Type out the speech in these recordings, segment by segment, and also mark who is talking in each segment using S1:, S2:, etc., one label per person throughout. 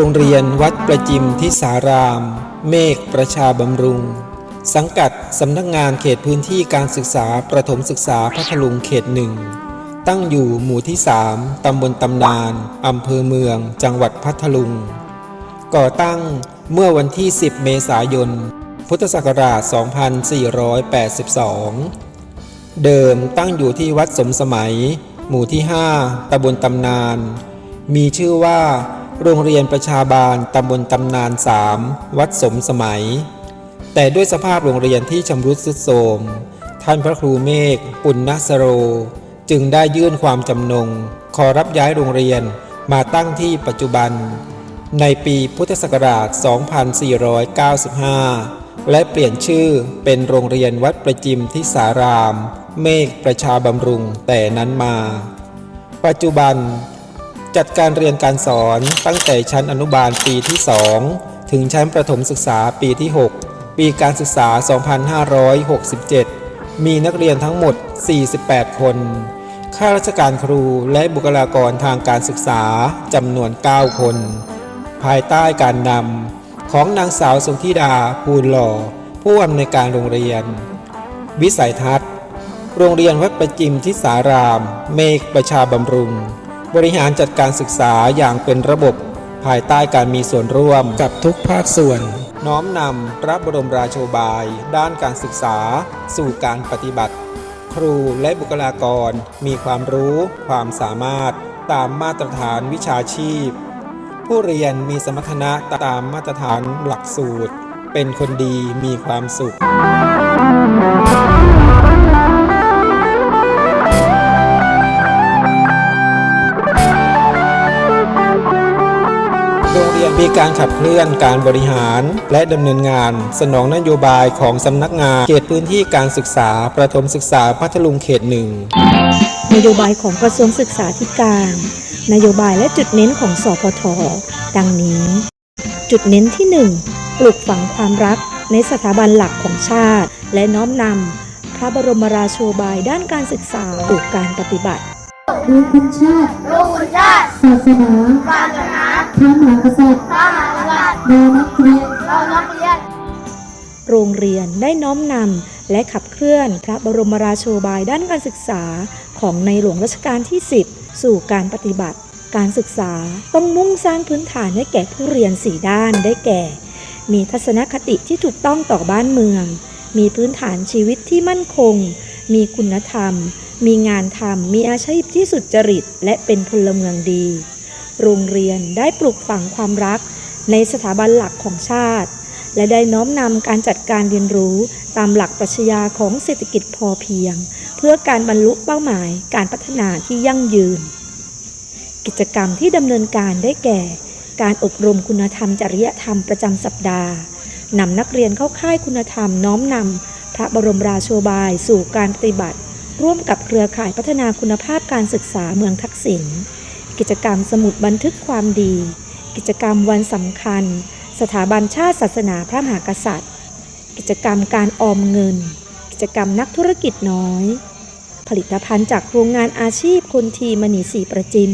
S1: โรงเรียนวัดประจิมทิสาราม เมฆประชาบำรุง สังกัดสำนักงานเขตพื้นที่การศึกษาประถมศึกษาพัทลุงเขตหนึ่ง ตั้งอยู่หมู่ที่ 3 ตำบลตำนานอำเภอเมือง จังหวัดพัทลุง ก่อตั้งเมื่อวันที่ 10 เมษายน พุทธศักราช 2482 เดิมตั้งอยู่ที่วัดสมสมัย หมู่ที่ 5ตำบลตำนาน มีชื่อว่า โรงเรียนประชาบาลตำบลตำนาน3วัดสมสมัย แต่ด้วยสภาพโรงเรียนที่ชำรุดทรุดโทรมท่านพระครูเมฆปุณณสโร จึงได้ยื่นความจำนง ขอรับย้ายโรงเรียนมาตั้งที่ปัจจุบัน ในปีพุทธศักราช 2495 และเปลี่ยนชื่อเป็นโรงเรียนวัดประจิมทิสาราม เมฆประชาบำรุงแต่นั้นมา ปัจจุบัน จัดการเรียนการสอนตั้งแต่ชั้นอนุบาลปีที่ 2 ถึงชั้นประถมศึกษาปีที่ 6 ปีการศึกษา 2567 มีนักเรียนทั้งหมด 48 คน ข้าราชการครูและบุคลากรทางการศึกษาจำนวน 9 คน ภายใต้การนำของนางสาวสุธิดาภูลหล่อ ผู้อำนวยการโรงเรียน วิสัยทัศน์ โรงเรียนวัดประจิมทิสาราม เมฆประชาบำรุง บริหารจัดการศึกษาอย่างเป็นระบบ ภายใต้การมีส่วนร่วมกับทุกภาคส่วน น้อมนำพระบรมราโชบาย ด้านการศึกษา สู่การปฏิบัติ ครูและบุคลากรมีความรู้ ความสามารถตามมาตรฐานวิชาชีพ ผู้เรียนมีสมรรถนะตามมาตรฐานหลักสูตร เป็นคนดีมีความสุข โรงเรียนมีการขับเคลื่อนการบริหาร และดำเนินงาน สนองนโยบายของสำนักงานเขตพื้นที่การศึกษา ประถมศึกษาพัทลุงเขตหนึ่ง
S2: นโยบายของกระทรวงศึกษาธิการ นโยบายและจุดเน้นของสพทดังนี้ จุดเน้นที่ 1 ปลูกฝังความรักในสถาบันหลักของชาติ และน้อมนำพระบรมราโชบายด้านการศึกษาสู่การปฏิบัติ
S3: รู้คุณชาติ
S4: ลูกคุณชาติ
S3: ศาสนา
S4: ศาสนา
S3: พระมหากษัตริย์
S4: พระมหากษัตริย์
S3: โดยนักเรียน
S4: เรานักเรียน
S2: โรงเรียนได้น้อมนำและขับเคลื่อนพระบรมราโชบายด้านการศึกษาของในหลวงรัชกาลที่ 10 สู่การปฏิบัติ การศึกษาต้องมุ่งสร้างพื้นฐานให้แก่ผู้เรียนสี่ด้านได้แก่ มีทัศนคติที่ถูกต้องต่อบ้านเมือง มีพื้นฐานชีวิตที่มั่นคง มีคุณธรรม มีงานทำมีอาชีพที่สุจริต และเป็นพลเมืองดี โรงเรียนได้ปลูกฝังความรัก ในสถาบันหลักของชาติ และได้น้อมนำการจัดการเรียนรู้ตามหลักปรัชญาของเศรษฐกิจพอเพียง เพื่อการบรรลุเป้าหมายการพัฒนาที่ยั่งยืน กิจกรรมที่ดำเนินการได้แก่ การอบรมคุณธรรมจริยธรรมประจำสัปดาห์นำนักเรียนเข้าค่ายคุณธรรมน้อมนำพระบรมราโชบายสู่การปฏิบัติ ร่วมกับเครือข่ายพัฒนาคุณภาพการศึกษาเมืองทักษิณ กิจกรรมสมุดบันทึกความดี กิจกรรมวันสำคัญ สถาบันชาติศาสนาพระมหากษัตริย์ กิจกรรมการออมเงิน กิจกรรมนักธุรกิจน้อย ผลิตภัณฑ์จากโรงงานอาชีพคนทีมณีสีประจิม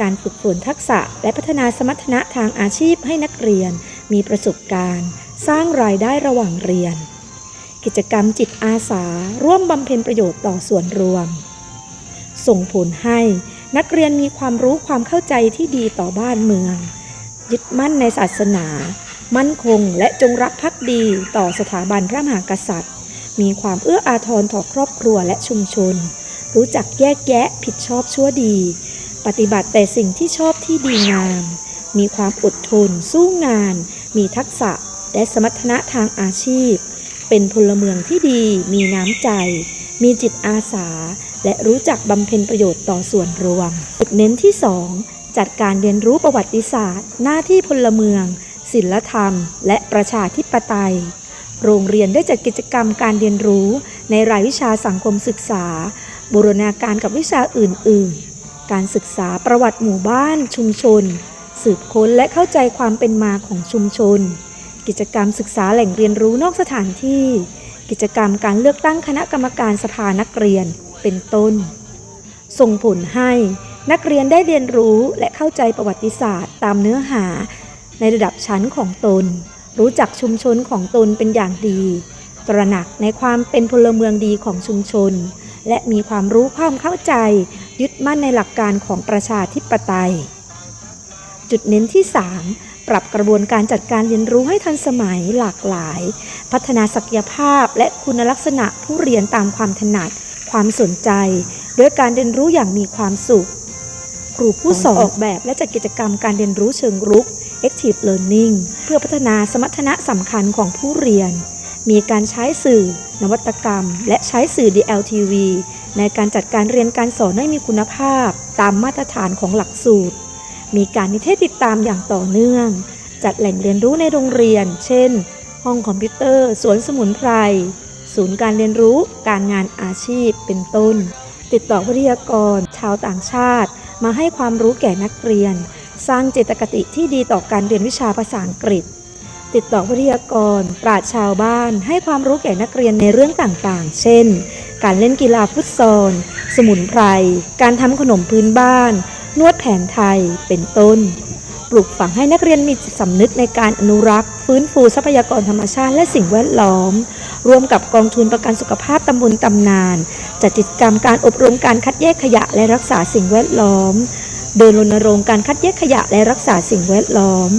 S2: การฝึกฝนทักษะและพัฒนาสมรรถนะทางอาชีพให้นักเรียนมีประสบการณ์ สร้างรายได้ระหว่างเรียน กิจกรรมจิตอาสาร่วมบำเพ็ญประโยชน์ต่อส่วนรวม ส่งผลให้นักเรียนมีความรู้ความเข้าใจที่ดีต่อบ้านเมือง ยึดมั่นในศาสนา มั่นคงและจงรักภักดีต่อสถาบันพระมหากษัตริย์ มีความเอื้ออาทรต่อครอบครัวและชุมชน รู้จักแยกแยะผิดชอบชั่วดี ปฏิบัติแต่สิ่งที่ชอบที่ดีงาม มีความอดทน สู้งาน มีทักษะและสมรรถนะทางอาชีพ เป็นพลเมืองที่ดี มีน้ำใจ มีจิตอาสา และรู้จักบำเพ็ญประโยชน์ต่อส่วนรวมจุดเน้นที่ 2 จัดการเรียนรู้ประวัติศาสตร์ หน้าที่พลเมือง ศิลธรรม และประชาธิปไตย โรงเรียนได้จัดกิจกรรมการเรียนรู้ ในรายวิชาสังคมศึกษา บูรณาการกับวิชาอื่น ๆ การศึกษาประวัติหมู่บ้าน ชุมชน สืบค้นและเข้าใจความเป็นมาของชุมชน กิจกรรมศึกษาแหล่งเรียนรู้นอกสถานที่ กิจกรรมการเลือกตั้งคณะกรรมการสภานักเรียน เป็นต้น ส่งผลให้นักเรียนได้เรียนรู้และเข้าใจประวัติศาสตร์ตามเนื้อหา ในระดับชั้นของตน รู้จักชุมชนของตนเป็นอย่างดี ตระหนักในความเป็นพลเมืองดีของชุมชน และมีความรู้ความเข้าใจ ยึดมั่นในหลักการของประชาธิปไตย จุดเน้นที่ 3 ปรับกระบวนการจัดการเรียนรู้ให้ทันสมัยหลากหลาย พัฒนาศักยภาพและคุณลักษณะผู้เรียนตามความถนัด ความสนใจ ด้วยการเรียนรู้อย่างมีความสุข ครูผู้สอนออกแบบและจัดกิจกรรมการเรียนรู้เชิงรุก Active Learning เพื่อพัฒนาสมรรถนะสำคัญของผู้เรียน มีการใช้สื่อ นวัตกรรม และใช้สื่อ DLTV ในการจัดการเรียนการสอนให้มีคุณภาพ ตามมาตรฐานของหลักสูตร มีการนิเทศติดตามอย่างต่อเนื่อง จัดแหล่งเรียนรู้ในโรงเรียน เช่น ห้องคอมพิวเตอร์ สวนสมุนไพร ศูนย์การเรียนรู้ การงานอาชีพ เป็นต้น ติดต่อวิทยากร ชาวต่างชาติ มาให้ความรู้แก่นักเรียน สร้างเจตคติที่ดีต่อการเรียนวิชาภาษาอังกฤษ ติดต่อวิทยากร ปราชชาวบ้าน ให้ความรู้แก่นักเรียนในเรื่องต่างๆ เช่น การเล่นกีฬาฟุตซอล สมุนไพร การทำขนมพื้นบ้าน นวดแผนไทย เป็นต้น ปลูกฝังให้นักเรียนมีจิตสำนึกในการอนุรักษ์ ฟื้นฟูทรัพยากรธรรมชาติและสิ่งแวดล้อม ร่วมกับกองทุนประกันสุขภาพตำบลตำนาน จัดกิจกรรมการอบรมการคัดแยกขยะและรักษาสิ่งแวดล้อม เดินรณรงค์การคัดแยกขยะและรักษาสิ่งแวดล้อม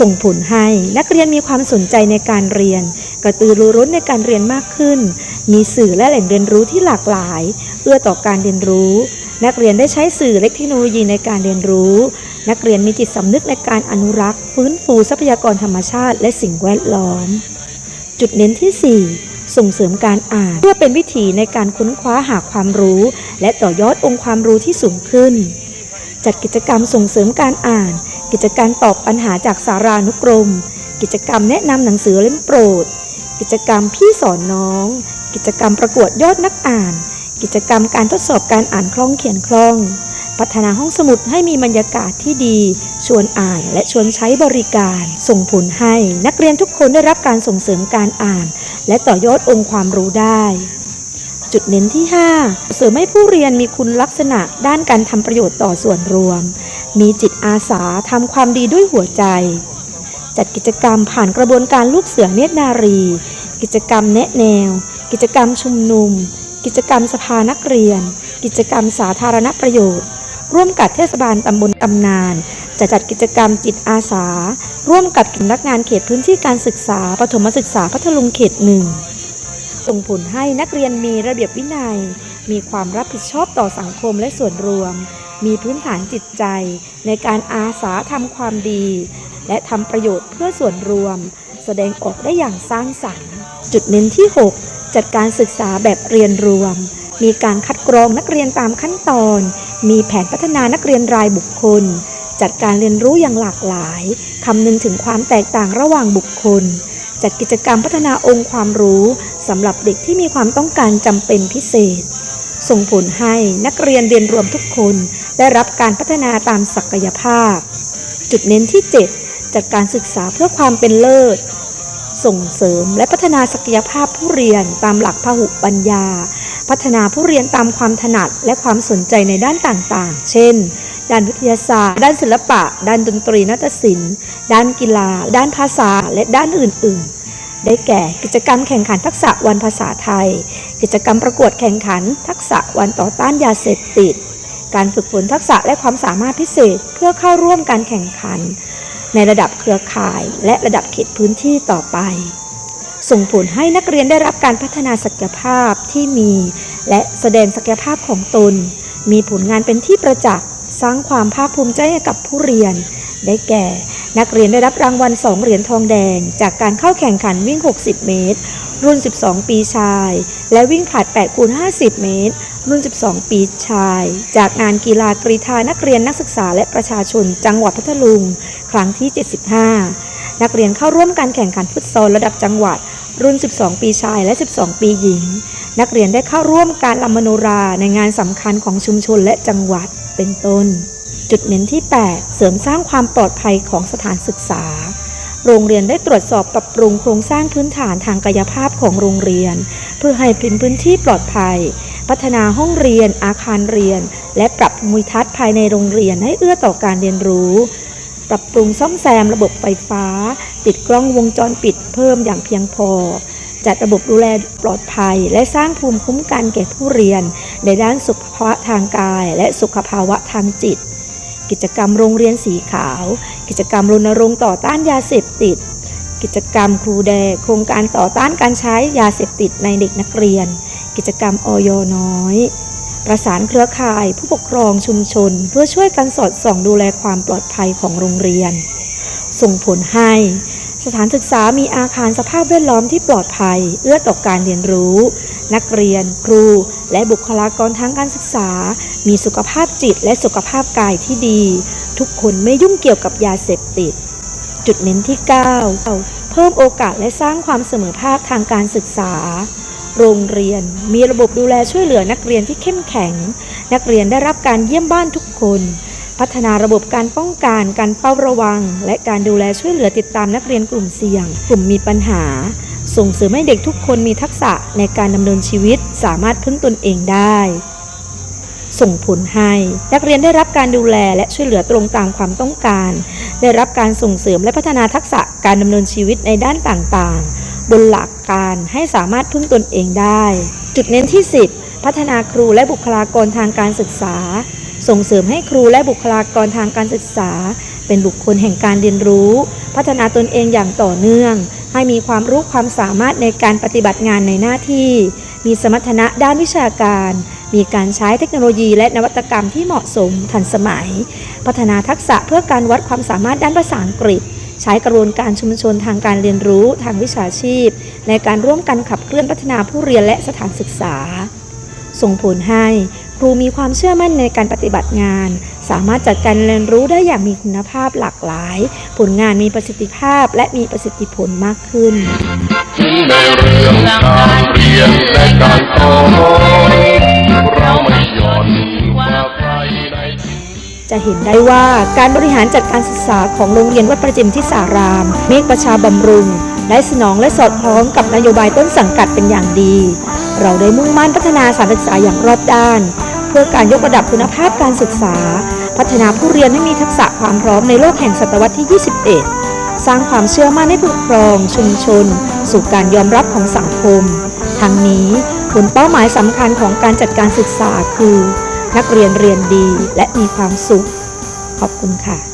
S2: ส่งผลให้นักเรียนมีความสนใจในการเรียน กระตือรือร้นในการเรียนมากขึ้น มีสื่อและแหล่งเรียนรู้ที่หลากหลาย เอื้อต่อการเรียนรู้ นักเรียนได้ใช้สื่อและเทคโนโลยีในการเรียนรู้ นักเรียนมีจิตสำนึกในการอนุรักษ์ ฟื้นฟูทรัพยากรธรรมชาติ และสิ่งแวดล้อม จุดเน้นที่ 4ส่งเสริมการอ่านเพื่อเป็นวิธีในการค้นคว้าหาความรู้ และต่อยอดองค์ความรู้ที่สูงขึ้น จัดกิจกรรมส่งเสริมการอ่าน กิจการตอบปัญหาจากสารานุกรม กิจกรรมแนะนำหนังสือเล่มโปรด กิจกรรมพี่สอนน้อง กิจกรรมประกวดยอดนักอ่าน กิจกรรมการทดสอบการอ่านคล่องเขียนคล่อง พัฒนาห้องสมุดให้มีบรรยากาศที่ดี ชวนอ่านและชวนใช้บริการ ส่งผลให้นักเรียนทุกคนได้รับการส่งเสริมการอ่าน และต่อยอดองค์ความรู้ได้จุดเน้นที่ 5 เสริมให้ผู้เรียนมีคุณลักษณะด้านการทำประโยชน์ต่อส่วนรวม มีจิตอาสาทำความดีด้วยหัวใจ จัดกิจกรรมผ่านกระบวนการลูกเสือเนตรนารี กิจกรรมแนะแนว กิจกรรมชุมนุม กิจกรรมสภานักเรียน กิจกรรมสาธารณประโยชน์ ร่วมกับเทศบาลตำบลตำนาน จะจัดกิจกรรมจิตอาสา ร่วมกับสำนักงานเขตพื้นที่การศึกษาปฐมศึกษาพัทลุงเขตหนึ่งส่งผลให้นักเรียนมีระเบียบวินัย มีความรับผิดชอบต่อสังคมและส่วนรวม มีพื้นฐานจิตใจในการอาสาทำความดี และทำประโยชน์เพื่อส่วนรวม แสดงออกได้อย่างสร้างสรรค์ จุดเน้นที่ 6 จัดการศึกษาแบบเรียนรวม มีการคัดกรองนักเรียนตามขั้นตอน มีแผนพัฒนานักเรียนรายบุคคล จัดการเรียนรู้อย่างหลากหลายคำนึงถึงความแตกต่างระหว่างบุคคล จัดกิจกรรมพัฒนาองค์ความรู้สำหรับเด็กที่มีความต้องการจำเป็นพิเศษส่งผลให้นักเรียนเรียนรวมทุกคน ได้รับการพัฒนาตามศักยภาพ จุดเน้นที่ 7 จัดการศึกษาเพื่อความเป็นเลิศ ส่งเสริมและพัฒนาศักยภาพผู้เรียนตามหลักพหุปัญญา พัฒนาผู้เรียนตามความถนัดและความสนใจในด้านต่างๆ เช่น ด้านวิทยาศาสตร์ ด้านศิลปะ ด้านดนตรีนาฏศิลป์ ด้านกีฬา ด้านภาษา และด้านอื่น ๆได้แก่กิจกรรมแข่งขันทักษะวันภาษาไทย กิจกรรมประกวดแข่งขัน ทักษะวันต่อต้านยาเสพติด การฝึกฝนทักษะและความสามารถพิเศษเพื่อเข้าร่วมการแข่งขัน ในระดับเครือข่ายและระดับเขตพื้นที่ต่อไป ส่งผลให้นักเรียนได้รับการพัฒนาศักยภาพที่มี และแสดงศักยภาพของตน มีผลงานเป็นที่ประจักษ์สร้างความภาคภูมิใจให้กับผู้เรียน ได้แก่ นักเรียนได้รับรางวัล 2 เหรียญทองแดง จากการเข้าแข่งขันวิ่ง 60 เมตร รุ่น 12 ปีชาย และวิ่งผลัด8คูณ50 เมตร รุ่น 12 ปีชาย จากงานกีฬากรีธานักเรียนนักศึกษาและประชาชนจังหวัดพัทลุง ครั้งที่ 75 นักเรียนเข้าร่วมการแข่งขันฟุตซอลระดับจังหวัด รุ่น 12 ปีชายและ 12 ปีหญิง นักเรียนได้เข้าร่วมการลำมโนราในงานสำคัญของชุมชนและจังหวัดเป็นต้น จุดเน้นที่ 8 เสริมสร้างความปลอดภัยของสถานศึกษา โรงเรียนได้ตรวจสอบปรับปรุงโครงสร้างพื้นฐานทางกายภาพของโรงเรียน เพื่อให้เป็นพื้นที่ปลอดภัย พัฒนาห้องเรียน อาคารเรียน และปรับภูมิทัศน์ภายในโรงเรียนให้เอื้อต่อการเรียนรู้ ปรับปรุงซ่อมแซมระบบไฟฟ้า ติดกล้องวงจรปิดเพิ่มอย่างเพียงพอ จัดระบบดูแลปลอดภัย และสร้างภูมิคุ้มกันแก่ผู้เรียน ในด้านสุขภาวะทางกาย และสุขภาวะทางจิต กิจกรรมโรงเรียนสีขาว กิจกรรมรณรงค์ต่อต้านยาเสพติด กิจกรรมครูแดงโครงการต่อต้านการใช้ยาเสพติดในเด็กนักเรียน กิจกรรมอยน้อย ประสานเครือข่ายผู้ปกครองชุมชน เพื่อช่วยกันสอดส่องดูแลความปลอดภัยของโรงเรียน ส่งผลให้ สถานศึกษามีอาคารสภาพแวดล้อมที่ปลอดภัย เอื้อต่อการเรียนรู้ นักเรียน ครู และบุคลากรทางการศึกษา มีสุขภาพจิตและสุขภาพกายที่ดี ทุกคนไม่ยุ่งเกี่ยวกับยาเสพติด จุดเน้นที่ 9 เพิ่มโอกาสและสร้างความเสมอภาคทางการศึกษา โรงเรียนมีระบบดูแลช่วยเหลือนักเรียนที่เข้มแข็ง นักเรียนได้รับการเยี่ยมบ้านทุกคน พัฒนาระบบการป้องกันการเฝ้าระวัง และการดูแลช่วยเหลือติดตามนักเรียนกลุ่มเสี่ยง กลุ่มมีปัญหา ส่งเสริมให้เด็กทุกคนมีทักษะในการดำเนินชีวิตสามารถพึ่งตนเองได้ ส่งผลให้นักเรียนได้รับการดูแลและช่วยเหลือตรงตามความต้องการ ได้รับการส่งเสริมและพัฒนาทักษะการดำเนินชีวิตในด้านต่างๆ บนหลักการให้สามารถพึ่งตนเองได้ จุดเน้นที่ 10 พัฒนาครูและบุคลากรทางการศึกษา ส่งเสริมให้ครูและบุคลากรทางการศึกษา เป็นบุคคลแห่งการเรียนรู้ พัฒนาตนเองอย่างต่อเนื่อง ให้มีความรู้ความสามารถในการปฏิบัติงานในหน้าที่ มีสมรรถนะด้านวิชาการ มีการใช้เทคโนโลยีและนวัตกรรมที่เหมาะสมทันสมัย พัฒนาทักษะเพื่อการวัดความสามารถด้านภาษาอังกฤษ ใช้กระบวนการชุมชนทางการเรียนรู้ทางวิชาชีพ ในการร่วมกันขับเคลื่อนพัฒนาผู้เรียนและสถานศึกษา ส่งผลให้ครูมีความเชื่อมั่นในการปฏิบัติงาน สามารถจัดการเรียนรู้ได้อย่างมีคุณภาพหลากหลาย ผลงานมีประสิทธิภาพและมีประสิทธิผลมากขึ้น
S5: ในเรื่องการเรียนและการสอนเราไม่
S2: จะเห็นได้ว่าการบริหารจัดการศึกษาของโรงเรียนวัดประจิมที่สาราม เมฆประชาบำรุง ได้สนองและสอดคล้องกับนโยบายต้นสังกัดเป็นอย่างดี เราได้มุ่งมั่นพัฒนาสานศึกษาอย่างรอบด้าน เพื่อการยกระดับคุณภาพการศึกษา พัฒนาผู้เรียนให้มีทักษะความพร้อมในโลกแห่งศตวรรษที่ 21 สร้างความเชื่อมั่นให้ผู้ปกครองชุมชน สู่การยอมรับของสังคม ทั้งนี้ผลเป้าหมายสำคัญของการจัดการศึกษาคือ นักเรียนเรียนดีและมีความสุข ขอบคุณค่ะ